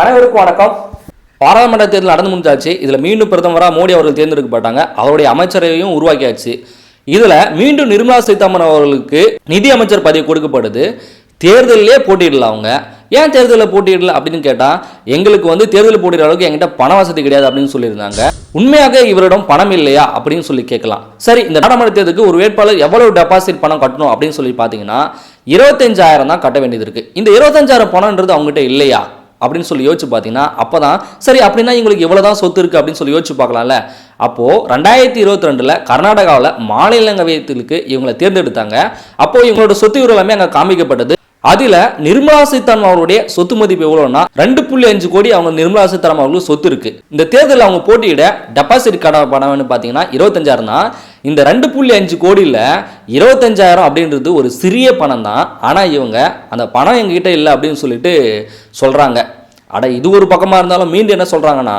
அனைவருக்கும் வணக்கம். பாராளுமன்ற தேர்தல் நடந்து முடிஞ்சாச்சு. இதில் மீண்டும் பிரதமராக மோடி அவர்கள் தேர்ந்தெடுக்கப்பட்டாங்க. அவருடைய அமைச்சரையும் உருவாக்கியாச்சு. இதில் மீண்டும் நிர்மலா சீதாராமன் அவர்களுக்கு நிதி அமைச்சர் பதவி கொடுக்கப்படுது. தேர்தலிலே போட்டியிடல அவங்க. ஏன் தேர்தலில் போட்டியிடல அப்படின்னு கேட்டால் எங்களுக்கு வந்து தேர்தல் போட்டிடுற அளவுக்கு எங்கிட்ட பண வசதி கிடையாது அப்படின்னு சொல்லியிருந்தாங்க. உண்மையாக இவரிடம் பணம் இல்லையா அப்படின்னு சொல்லி கேட்கலாம். சரி இந்த நாடாளுமன்ற தேர்தலுக்கு ஒரு வேட்பாளர் எவ்வளவு டெபாசிட் பணம் கட்டணும் அப்படின்னு சொல்லி பார்த்தீங்கன்னா இருபத்தஞ்சாயிரம் தான் கட்ட வேண்டியது இருக்குது இந்த இருபத்தஞ்சாயிரம் பணம்ன்றது அவங்ககிட்ட இல்லையா? அப்படின்னு சொல்லி யோசிச்சு பார்த்தீங்கன்னா அப்போ தான் சரி அப்படின்னா இவங்களுக்கு இவ்வளோ தான் சொத்து இருக்குது அப்படின்னு சொல்லி யோசிச்சு பார்க்கலாம்ல. அப்போது ரெண்டாயிரத்தி இருபத்தி ரெண்டில் கர்நாடகாவில் மாநிலங்களவையத்திற்கு இவங்களை தேர்ந்தெடுத்தாங்க. அப்போது இவங்களோட சொத்து விவரம் எல்லாமே அங்கே காமிக்கப்பட்டது. அதில் நிர்மலா சீதாராமன் அவருடைய சொத்து மதிப்பு எவ்வளோன்னா ரெண்டு புள்ளி அஞ்சு கோடி அவங்க நிர்மலா சீதாராமன் அவர்களுக்கு சொத்து இருக்கு. இந்த தேர்தலில் அவங்க போட்டியிட டெபாசிட் கடன் பணம்னு பார்த்தீங்கன்னா இருபத்தஞ்சாயிரம் தான் இந்த ரெண்டு புள்ளி அஞ்சு கோடியில் இருபத்தஞ்சாயிரம் அப்படின்றது ஒரு சிறிய பணம் தான் ஆனால் இவங்க அந்த பணம் எங்ககிட்ட இல்லை அப்படின்னு சொல்லிட்டு சொல்கிறாங்க அட இது ஒரு பக்கமாக இருந்தாலும் மீண்டும் என்ன சொல்கிறாங்கன்னா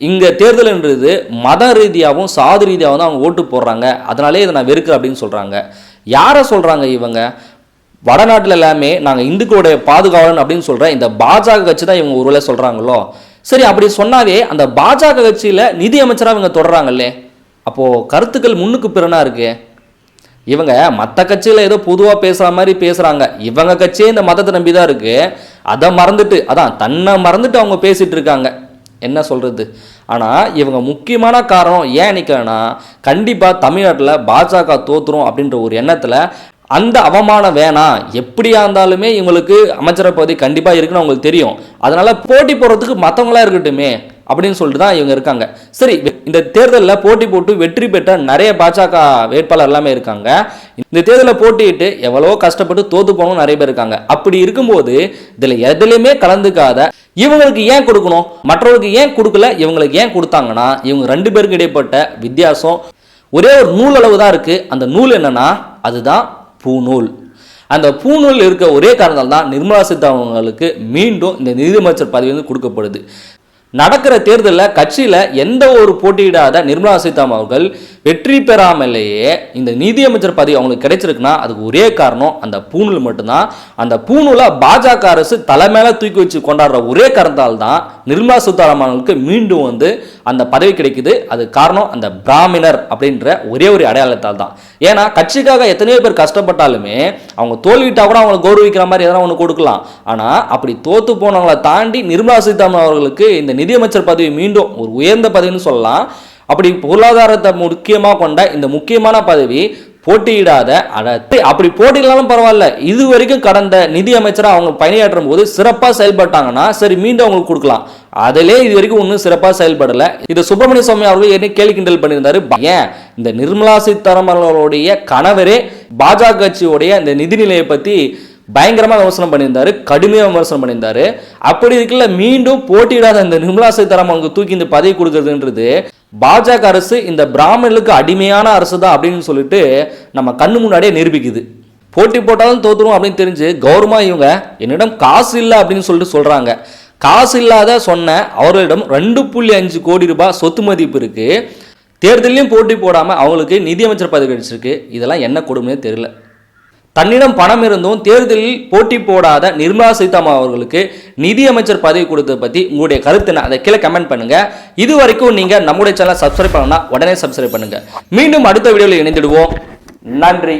இங்கே தேர்தல்ன்றது மத ரீதியாகவும் சாதி ரீதியாகவும் தான் அவங்க ஓட்டு போடுறாங்க. அதனாலே இதை நான் வெறுக்கிறேன் அப்படின்னு சொல்கிறாங்க யாரை சொல்கிறாங்க இவங்க? வடநாட்டில் எல்லாமே நாங்கள் இந்துக்களுடைய பாதுகாவலன் அப்படின்னு சொல்கிற இந்த பாஜக கட்சி தான் இவங்க ஒருவேளை சொல்கிறாங்களோ சரி அப்படி சொன்னாவே அந்த பாஜக கட்சியில் நிதி அமைச்சராக இவங்க தொடர்றாங்களே அப்போது கருத்துக்கள் முன்னுக்கு பிறனா இருக்கு? இவங்க மற்ற கட்சியில் ஏதோ பொதுவாக பேசுகிற மாதிரி பேசுகிறாங்க இவங்க கட்சியே இந்த மதத்தை நம்பி தான் இருக்குது அதை மறந்துட்டு அதான் தன்னை மறந்துட்டு அவங்க பேசிகிட்டு இருக்காங்க. என்ன சொல்கிறது ஆனால் இவங்க முக்கியமான காரணம் ஏன் நிற்கிறேன்னா கண்டிப்பாக தமிழ்நாட்டில் பாஜக தோற்றுரும் அப்படின்ற ஒரு எண்ணத்தில் அந்த அவமானம் வேணாம் எப்படியா இருந்தாலுமே இவங்களுக்கு அமைச்சர பகுதி கண்டிப்பாக இருக்குன்னு அவங்களுக்கு தெரியும். அதனால் போட்டி போடுறதுக்கு மற்றவங்களா இருக்கட்டுமே. அப்படின்னு சொல்லிட்டு தான் இவங்க இருக்காங்க. சரி இந்த தேர்தலில் போட்டி போட்டு வெற்றி பெற்ற நிறைய பாஜக வேட்பாளர் எல்லாமே இருக்காங்க. இந்த தேர்தலில் போட்டியிட்டு எவ்வளவோ கஷ்டப்பட்டு தோத்து போனவங்க நிறைய பேர் இருக்காங்க. அப்படி இருக்கும்போது இதில் எதுலையுமே கலந்துக்காத இவங்களுக்கு ஏன் கொடுக்கணும்? மற்றவர்களுக்கு ஏன் கொடுக்கல? இவங்களுக்கு ஏன் கொடுத்தாங்கன்னா இவங்க ரெண்டு பேருக்கு இடைப்பட்ட வித்தியாசம். ஒரே ஒரு நூல் அளவு தான் இருக்குது அந்த நூல் என்னன்னா அதுதான் பூநூல். அந்த பூநூல் இருக்க ஒரே காரணத்தால் தான் நிர்மலா சீதாராமனுக்கு மீண்டும் இந்த நிதியமைச்சர் பதவி வந்து கொடுக்கப்படுது. நடக்கிற தேர்தலில் கட்சியில் எந்த ஒரு போட்டியிடாத நிர்மலா சீதாராமன் அவர்கள் வெற்றி பெறாமலேயே இந்த நிதியமைச்சர் பதவி அவங்களுக்கு கிடைச்சிருக்குன்னா அதுக்கு ஒரே காரணம் அந்த பூணூல் மட்டும்தான். அந்த பூணூலை பாஜக அரசு தலைமையில தூக்கி வச்சு கொண்டாடுற ஒரே காரணத்தால் தான் நிர்மலா சீதாராமனுக்கு மீண்டும் வந்து அந்த பதவி கிடைக்குது. அது காரணம் அந்த பிராமணர் அப்படின்ற ஒரே ஒரு அடையாளத்தால் தான் ஏன்னா கட்சிக்காக எத்தனையோ பேர் கஷ்டப்பட்டாலுமே அவங்க தோல்விட்டா கூட அவங்களை கௌரவிக்கிற மாதிரி எதனா ஒன்று கொடுக்கலாம். ஆனால் அப்படி தோத்து போனவங்களை தாண்டி நிர்மலா சீதாராமன் அவர்களுக்கு இந்த நிதியமைச்சர் பதவி மீண்டும் ஒரு உயர்ந்த பதவின்னு சொல்லலாம். அப்படி பொருளாதாரத்தை முக்கியமாக கொண்ட இந்த முக்கியமான பதவி போட்டியிடாத அடத்து அப்படி போட்டியிடலாம் பரவாயில்ல. இது வரைக்கும் கடந்த நிதி அமைச்சராக அவங்க பணியாற்றும் போது சிறப்பாக செயல்பட்டாங்கன்னா சரி மீண்டும் அவங்களுக்கு கொடுக்கலாம். அதிலே இது வரைக்கும் ஒன்றும் சிறப்பாக செயல்படலை. இது சுப்பிரமணிய சுவாமி அவர்கள் ஏற்கனவே கேள்வி கிண்டல் பண்ணியிருந்தாரு. ஏன்? இந்த நிர்மலா சீதாராமன் கணவரே பாஜக கட்சியுடைய இந்த நிதிநிலையை பற்றி பயங்கரமாக விமர்சனம் பண்ணியிருந்தாரு. கடுமையாக விமர்சனம் பண்ணியிருந்தாரு. அப்படி இருக்குல்ல மீண்டும் போட்டியிடாத இந்த நிர்மலா சீதாராமனுக்கு தூக்கி இந்த பதவி கொடுக்குறதுன்றது பாஜக அரசு இந்த பிராமணர்களுக்கு அடிமையான அரசு தான் அப்படின்னு சொல்லிட்டு நம்ம கண்ணு முன்னாடியே நிரூபிக்குது. போட்டி போட்டாலும் தோத்துரும் அப்படின்னு தெரிஞ்சு கௌரவமாக இவங்க என்னிடம் காசு இல்லை அப்படின்னு சொல்லிட்டு சொல்கிறாங்க காசு இல்லாத சொன்ன அவர்களிடம் ரெண்டு புள்ளி அஞ்சு கோடி ரூபாய் சொத்து மதிப்பு இருக்குது தேர்தலையும் போட்டி போடாமல் அவங்களுக்கு நிதியமைச்சர் பதவி கிடைச்சிருக்கு. இதெல்லாம் என்ன கொடுமையே தெரியல. தன்னிடம் பணம் இருந்தும் தேர்தலில் போட்டி போடாத நிர்மலா சீதாராமன் அவர்களுக்கு நிதியமைச்சர் பதவி கொடுத்ததை பற்றி உங்களுடைய கருத்து என்ன? அதை கீழே கமெண்ட் பண்ணுங்க. இது வரைக்கும் நீங்கள் நம்முடைய சேனலை சப்ஸ்கிரைப் பண்ணனா உடனே சப்ஸ்கிரைப் பண்ணுங்க. மீண்டும் அடுத்த வீடியோவில் இணைந்திடுவோம். நன்றி.